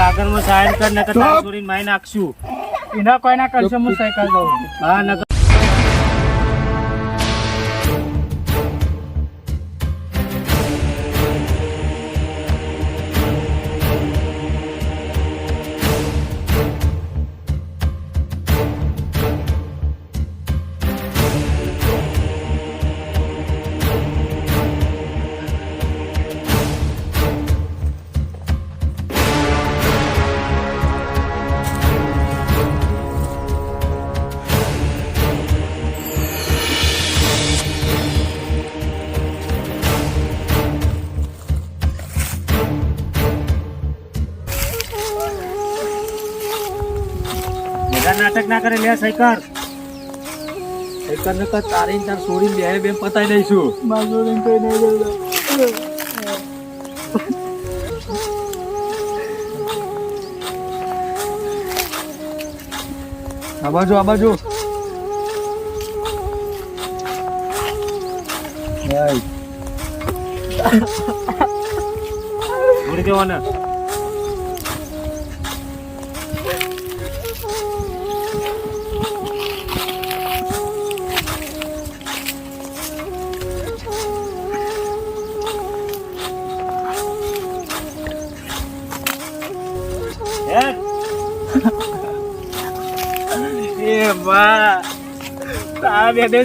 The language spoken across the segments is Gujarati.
કાગળમાં સાઈન કર નકર તારી છોરીને માઈ નાખશું. એના કોઈ ના કરશે હું સહી કરી દઉં. હા નકર નાટક ના કરે લે સૈકર સૈકર ને કર તારી તાર છોડી બે બે પતાઈ દઈશું. મારું કઈ નહીં આ બાજુ આ બાજુ. ભાઈ ઉડી જવાના. Việc nếu.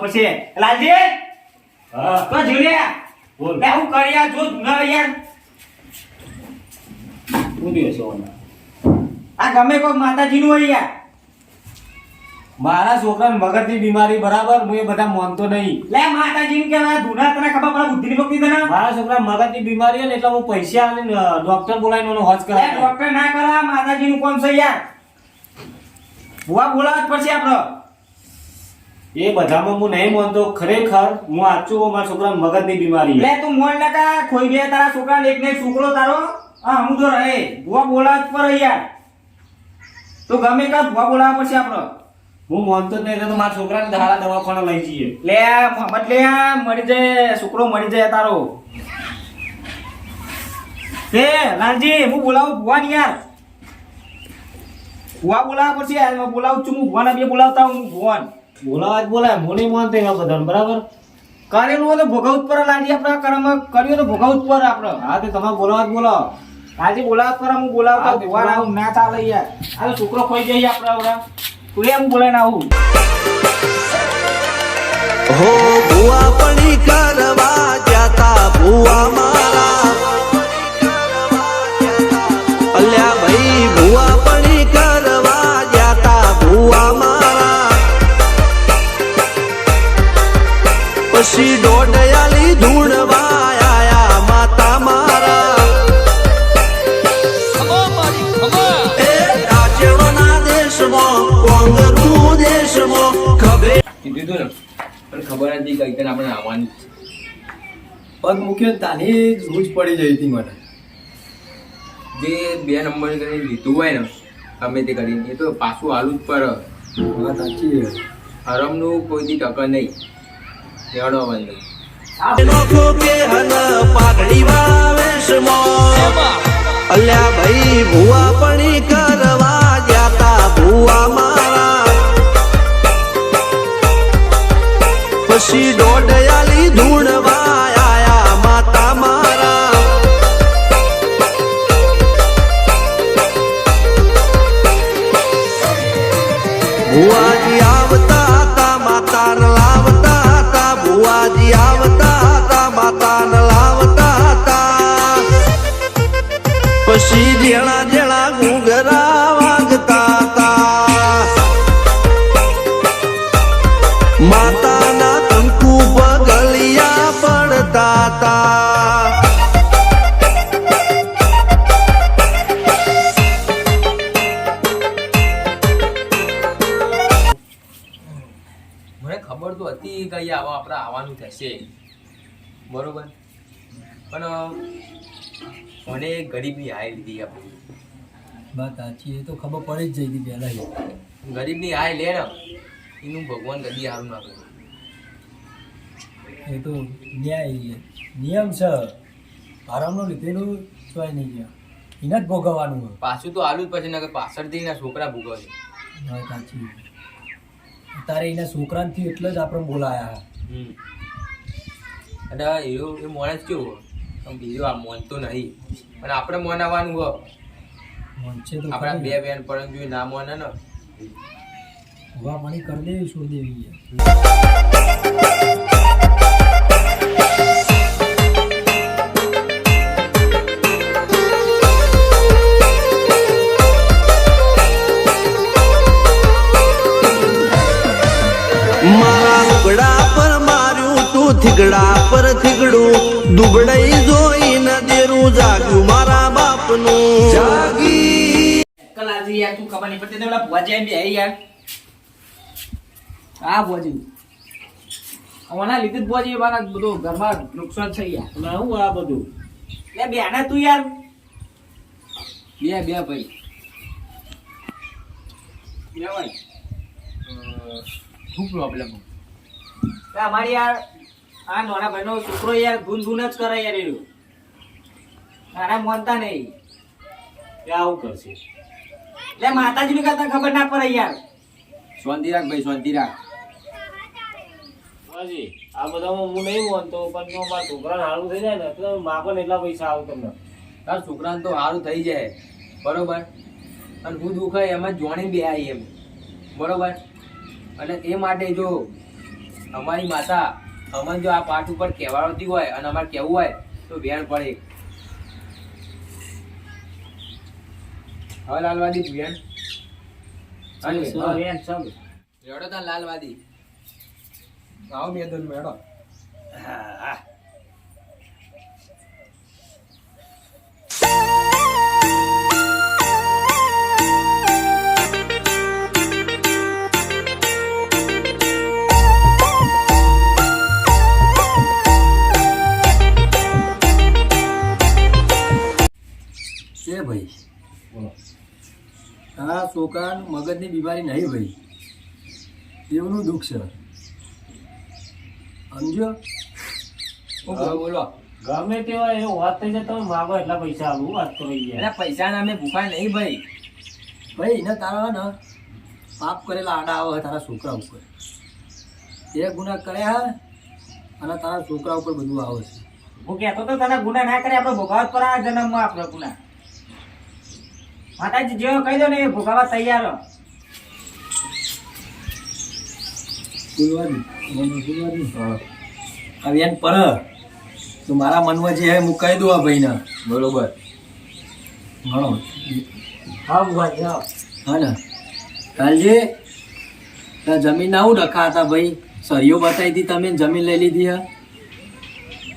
પડશે. લાલજી? તો જીલ્યા બોલ. બે હું કર્યા જો ન યાર? ઉડી હશે ઓના આ ગમે કોઈ માતાજીનું હોય યાર. મારા મગજની બીમારી બરાબર? હું એ બધા માનતો નહીં. લે માતાજી કે ધૂના તને ખબર પડે બુદ્ધિ ભક્તિ તને? મારા છોકરા મગજની બીમારી ને એટલે હું પૈસા અને ડોક્ટર બોલાવીને એનો હોજ કરાવ ડોક્ટર ના કરા માતાજીનું કોણ છે યાર? બુવા બોલાવવા જ પડશે આપણો. એ બધામાં હું નહીં માનતો ખરેખર હું આચું મારા છોકરા મગજની બીમારી લે તું મોન ના કા ખોઈ બે તારા છોકરા એક ને છોકરો તારો. આ હું તો રહે. ભુવા બોલાવ પર યાર તો ગમે કા ભુવા બોલાવા પડશે આપણો. હું માનતો જ નહીં તો મારા છોકરાને ધારા દવાખાના લઈ જઈએ. લે મોહમ્મદ લે મળી જાય છોકરો મળી જાય તારો. એ લાલજી હું બોલાવું ભૂવા ને યાર. ભુવા બોલાવા પછી બોલાવું છું હું ભુવાના બે બોલાવતા હું ભુવન. બોલાવા જ બોલાય. હું નહીં માનતો એવા બધાને બરાબર? કરેલું હોય તો ભોગવવું જ પડે લાલજી આપણે કર્મ કર્યું તો ભોગવ ઉપર પડે આપણે. હા તો તમે બોલાવા જ બોલાવો આજે બોલાવવા પર હું બોલાવતા ભુવા આવું ના ચાલે યાર. આ છોકરો ખોઈ જઈએ આપણે હવે તું લે હું ના આવું. હો ભુવા પણી કરવા જાતા ભુવા મારા. પછી દોડયાલી ધૂણવાયા માતા મારા. એ રાજ્યના દેશમાં કોંગરું દેશમાં ખબે કીધું તું ને. પણ ખબર હતી કે કઈ આપણે આવવાની. પગ મૂક્યો તાની રૂજ પડી જઈ હતી મને. જે બે નંબર કરી લીધું હોય ને ગમે તે કરીને એ તો પાછું હાલું જ પર વાત સાચી હરમનું કોઈ દી ટક્કર નહીં. લેવડો બંધ અલ્યા ભાઈ ભુવા પણ કરવા જાતા ભુવા મારા. પછી દોડયાલી પછી મને ગરીબની હાય લીધી આપણી વાત સાચી એ તો ખબર પડી જ જઈ હતી પહેલા ગરીબની હાય લે ને એનું ભગવાન કદી સારું ના કરે. એ તો ન્યાય છે. નિયમ છે. આરામનો લીધેલું સોય નહીં ગયા. એને જ ભોગવવાનું હોય. પાછું તો હાલું જ પછી નકર પાછળથી એના છોકરા ભોગવશે વાત સાચી. તારે એના છોકરાથી એટલે જ આપણે બોલાયા. અને એવો એ માણસ કેવો આમ બીજો આ માનતો નહીં. પણ આપણે માનવાનું હો. તો આપણા બે બેન પણ જો ના માને ને. હવા પાણી કરી દેવી છોડ દેવી મારા પર માર્યું તું થીગડા પર થીગડું. દુબડાઈ જાગ્યું મારા બાપનું. જાગી કલાજી યાર તું ખબર નહીં પડતી તમારા પેલા ભુવાજી આઈને યાર હા ભુવાજી. અમારા લીધે જ ભુવાજી મારા બધું ઘરમાં નુકસાન થઈ યાર ના હું આ બધું? લે બેને તું યાર. બે બે ભાઈ. બે ભાઈ. શું પ્રોબ્લેમ અમારી યાર આ નાના ભાઈનો છોકરો યાર ગુનગુન જ કરે યાર એનું. નાના માનતા નહીં. એ આવું કરશે. લે માતાજીની કરતા ખબર ના પડે યાર. શાંતિ રાખ ભાઈ શાંતિ રાખ. હાજી આ બધામાં હું નહીં માનતો પણ જો મારા છોકરાને હારું થઈ જાય ને તો માપે ને એટલા પૈસા આવું તમને. તાર છોકરાને તો સારું થઈ જાય. બરોબર? અને હું દુખાય એમાં જોણી બે આવી એમ. બરોબર? અને એ માટે જો અમારી માતા અમને જો આ પાઠ ઉપર કહેવાડતી હોય અને અમારે કહેવું હોય તો વેણ પડે. હવે લાલવાદી જ અને હા, બેન. રેડો તા લાલવાદી. આવો મેદન મેડો છે આ છોકરા મગજની બીમારી નહીં ભાઈ. એવનું દુઃખ છે. સમજો હું બોલો. ગમે તેવા એવો વાત થઈ જાય તમે માગો એટલા પૈસા આવું વાત કરો યાર પૈસા ના અમે ભૂખા નહીં ભાઈ. ભાઈ એને તારા ને. પાપ કરેલા આડા આવે તારા છોકરા ઉપર. એ ગુના કર્યા અને તારા છોકરા ઉપર બધું આવે છે. હું કહેતો તો તને ગુના ના કરે આપણે ભોગાવત પર આ જન્મમાં આપણે ગુના. માતાજી જેવો કહી દો ને એ ભોગાવવા તૈયાર હો. એને પર તો મારા મનમાં જે હે કહી દઉં આ ભાઈને. બરોબર? ઘણો હા બુવાજી હા ને. કાલજી ત્યાં જમીન આવું રખા હતા ભાઈ. સરિયો બતાવી હતી તમે જમીન લઈ લીધી હા?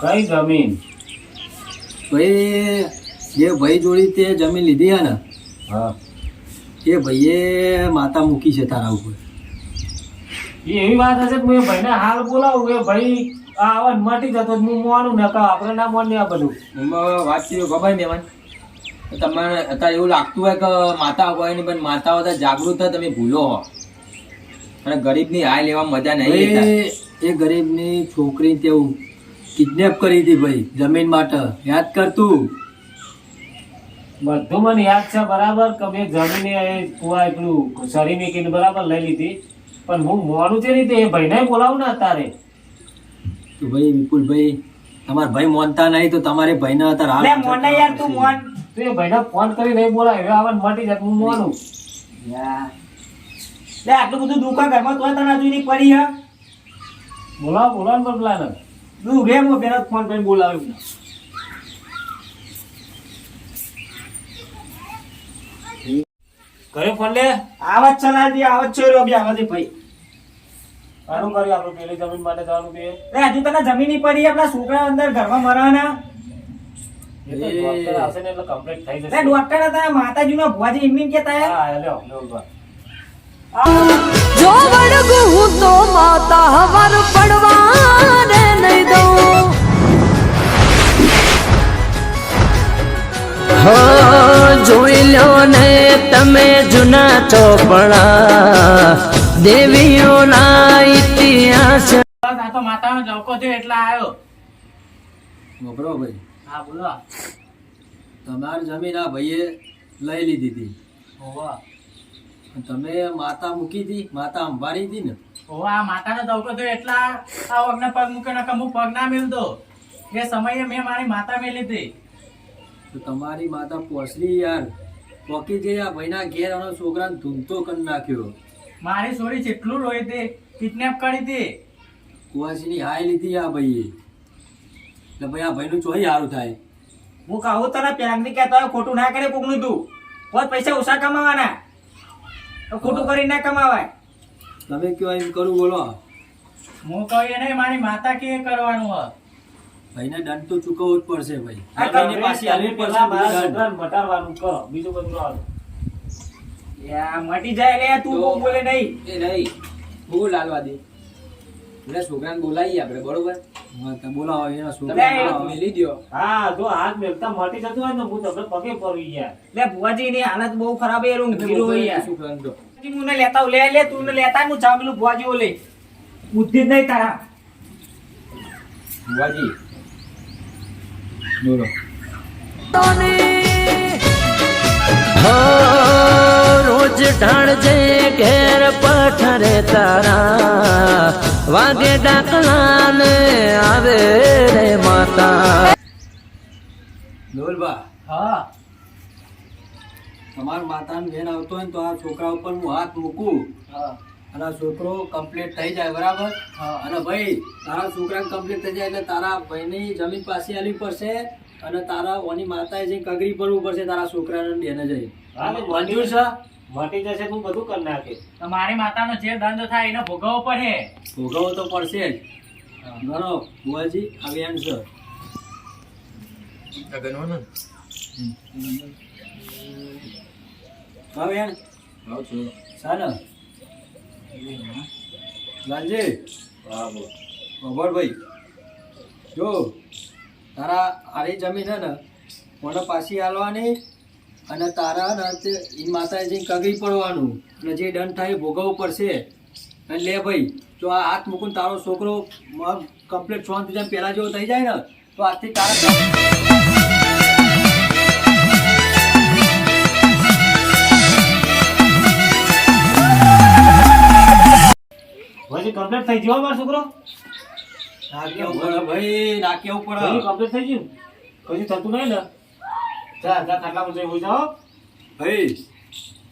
કઈ જમીન? ભાઈ જે ભાઈ જોડી તે જમીન લીધી હે ને હા. એ ભાઈએ માતા મૂકી છે તારા ઉપર. એ એવી વાત હશે કે ભાઈને હાલ બોલાવું એ ભાઈ આ આવન મટી જતો હું મોનું નકા આપણે ના મોન આ બધું. એમાં વાત કરી ખબર મેમન તમારે અત્યારે એવું લાગતું હોય કે માતા હોય ને પણ માતા હોય તો જાગૃત થાય તમે ભૂલો હો. અને ગરીબની હાય લેવા મજા નહીં એ ગરીબની છોકરી તેવું કિડનેપ કરી હતી ભાઈ જમીન માટે. યાદ કર તું. બધું મને યાદ છે બરાબર કે મેં જમીને એ કુવા એટલું સરી મેકીને બરાબર લઈ લીધી. પણ હું મોડું છે રીતે એ ભાઈને બોલાવું ને અત્યારે. તો ભાઈ વિપુલભાઈ તમારા ભાઈ મોનતા નહીં તો તમારે ભાઈને અત્યારે લે હાલ મોન યાર તું મોન. તું એ ભાઈને ફોન કરી નહીં બોલાય. હવે આવન મટી જાય હું મોનું. યાર. લે આટલું બધું દુઃખ ઘરમાં તોય તને હજુ નહીં પડી હે? બોલાવો બોલાવો ને ને તું રે હું પેલા ફોન કરીને બોલાવ્યું ઘરે ફોન લે? આવત ચલાવી આવત છે રો બી આવત ભાઈ. સારું કર્યું આપણું પેલી જમીન માટે જવાનું કે રે હજુ તને જમીનની પડી આપણા છોકરા અંદર ઘરમાં મરવાના. એ તો ડોક્ટર આવશે ને એટલે થઈ જશે. ડોક્ટર હતા માતાજીનો ભુવાજી એમ નહીં કહેતા હે હા લ્યો લ્યો જો વળગું હું તો તમે જૂના ચોપડા દેવીઓના ઇતિહાસ. આ તો માતાનો જવકો થયો એટલે આવ્યો વપરો ભાઈ હા બોલો. તમારી જમીન આ ભાઈએ લઈ લીધી હતી. ઓવા તમે માતા મૂકી હતી માતા અંબારી હતી ને? ઓવા આ માતાનો જવકો થયો એટલા આ વગને પગ મૂક્યો નકર હું પગ ના મેલતો. એ સમયે મેં મારી માતા મેલી હતી. તમારી માતા પોસરી યાર. પોકી જઈ આ ભાઈના ઘેર આનો છોકરાને ધૂમતો કરી નાખ્યો. મારી છોરી જેટલું રોઈ તે કિડનેપ કરી દે. કુવાસીની હાય લીધી આ ભાઈએ. એટલે ભાઈ આ ભાઈનું ચોઈ સારું થાય. હું કહું તને પેલાની કહેતો હોય ખોટું ના કરે કોકનું તું. બહુ પૈસા ઓછા કમાવાના. ખોટું કરી ના કમાવાય. તમે કયો એમ કરું બોલો. હું કહું એને મારી માતા કે કરવાનું હ ભાઈને દંડ તો ચૂકવવો જ પડશે ભાઈ. ભાઈને પાછી હાલવી પડશે દંડ. મટાડવાનું કરો બીજું બધું આવે. યા, મટી જાય લે તું બહુ બોલે નહીં. એ નહીં બહુ લાલવાદી એટલે છોકરાને બોલાવીએ આપણે બરોબર? બોલાવો એના છોકરા હાથ બોલાવો. મેલી દ્યો. હા જો હાથ મેલતા મટી જતું હોય ને હું તમને પગે પડી ગયા લે ભુવાજી ની હાલત બહુ ખરાબ એ રૂમ ધીરો હોય છોકરાને તો હું લેતા લે લે તું લેતા હું જાઉં ભુવાજી લે બુદ્ધિ જ નહીં તારા. બુવાજી બોલો. હો રોજ ઢાળજે ઘેર પઠરે તારા. વાગે ડાકલા ને આવે રે માતા. ડોલબા હા. તમારા માતાને ઘેર આવતો હોય ને તો આ છોકરા ઉપર હું હાથ મૂકું. હા. અને છોકરો કમ્પ્લીટ થઈ જાય બરાબર? હા. અને ભાઈ તારા છોકરાને કમ્પ્લીટ થઈ જાય એટલે તારા ભાઈની જમીન પાસે આલી પડશે અને તારા ઓની માતાએ જઈ કગરી પડવું પડશે તારા છોકરાને બેને જઈ. મંજૂર છે? મટી જશે તું બધું કરી નાખે. તો મારી માતાનો જે દંડ થાય એને ભોગવવો પડે. ભોગવવો તો પડશે જ. બરો બુઆજી આવી એમ છે. આવે હવે એમ સાને? લાલજી ખબર ભાઈ જો, તારા આરી જમીન હે ને મને પાછી હાલવાની અને તારા ને એ માતાએ જઈને કગરી પડવાનું. અને જે દંડ થાય ભોગવવું પડશે. અને લે ભાઈ, જો આ હાથ મૂકીને તારો છોકરો કમ્પ્લીટ શાંતિ જેમ પહેલા જેવો થઈ જાય ને, તો આજથી તારા પછી કમ્પ્લીટ થઈ ગયો મારો છોકરો? ના કેવું પડે ભાઈ ના કેવું પછી પડે કમ્પ્લીટ થઈ ગયું? કશું થતું નહીં ને? જા જા ખાટલા પર જઈ જાઓ. ભાઈ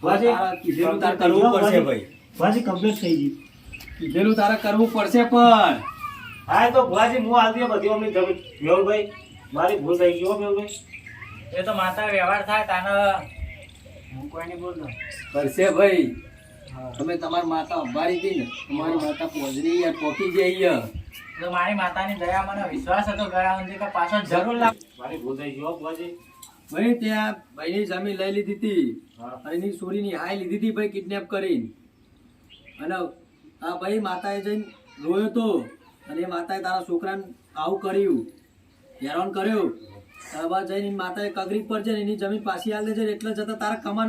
ભાજી, કીધેલું તારે કરવું પડશે ભાઈ. ભાજી કમ્પ્લીટ થઈ ગયું કીધેલું તારે કરવું પડશે પણ. હા એ તો ભુવાજી હું હાલ દે બધી અમની જમીન. મેહુલભાઈ મારી ભૂલ થઈ ગયો હો મેહુલભાઈ એ તો માતા વ્યવહાર થાય તાને. હું કોઈ નહીં બોલતો. કરશે ભાઈ. તમે તમારી માતા અંબારી હતી ને તમારી માતા પોજરી યાર પોકી જઈ તો મારી માતાની દયા મને વિશ્વાસ હતો ગયા સુધી કે પાછો જરૂર લાગ મારી ભૂલ થઈ ગયો હો ભાઈ ત્યાં ભાઈની જમીન લઈ લીધી હતી. હા. એની છોરીની હાય લીધી હતી ભાઈ કિડનેપ કરીને. અને આ ભાઈ માતાએ જઈને રોયો તો અને એ માતાએ તારા છોકરાને આવું કર્યું. હેરાન કર્યું. ત્યારબાદ જઈને એની માતાએ કગરી પર છે ને એની જમીન પાછી આવી દેજે એટલે જતા તારા કમાન